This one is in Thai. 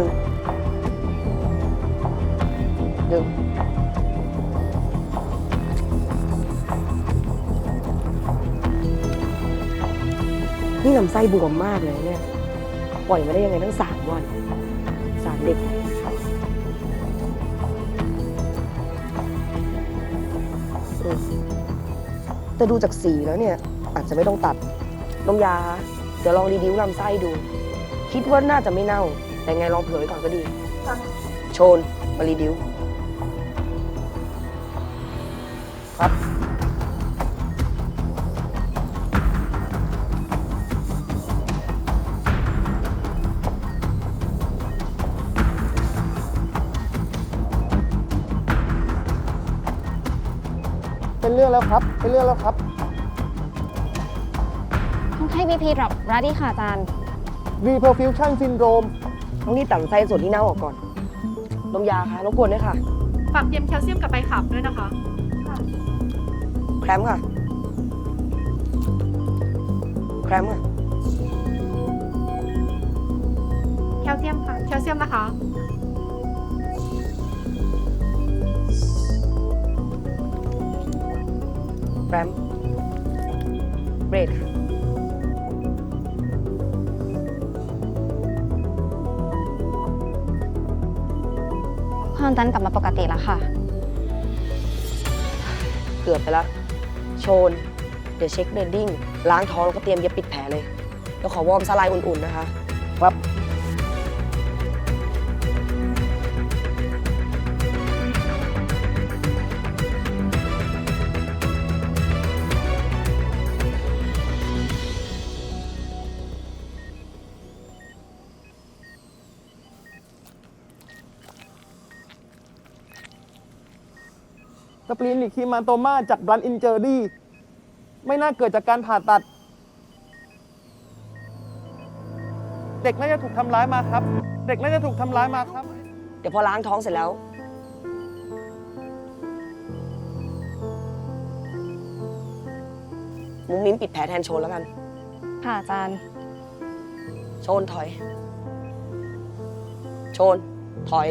ดึง ดึง นี่ลำไส้บวมมากเลยเนี่ย ปล่อยมาได้ยังไงตั้งสามวันสารเด็กแต่ดูจากสีแล้วเนี่ย อาจจะไม่ต้องตัดน้องยา เดี๋ยวลองรีดิวลำไส้ดู คิดว่าน่าจะไม่เน่า แต่ไงลองเผื่อไว้ก่อนก็ดี โชนมารีดิว ครับ เป็นเรื่องแล้วครับ เป็นเรื่องแล้วครับ คนไข้ BP drop ready ค่ะอาจารย์ reperfusion syndrome ต้องรีบตัดลำไส้ส่วนที่เน่าออกก่อนนมยาค่ะรบกวนด้วยค่ะ ฝากเตรียมแคลเซียมกับใบขับด้วยนะคะ แครมค่ะ แครมค่ะ แคลเซียมค่ะ แคลเซียมนะคะ แครมเบรดค่ะ ความดันกลับมาปกติแล้วค่ะ เกือบไปละโชน เดี๋ยวเช็คเบรดดิ้งล้างท้องแล้วก็เตรียมเย็บปิดแผลเลย แล้วขอวอร์มสไลด์อุ่นๆนะคะ ครับ สปลีนิกฮีมาโตมาจากบลันอินเจอรี่ไม่น่าเกิดจากการผ่าตัด เด็กน่าจะถูกทำร้ายมาครับ เด็กน่าจะถูกทำร้ายมาครับ เดี๋ยวพอล้างท้องเสร็จแล้ว มุ้งมิ้มปิดแผลแทนโชนแล้วกัน ค่ะอาจารย์ โชนถอย โชนถอย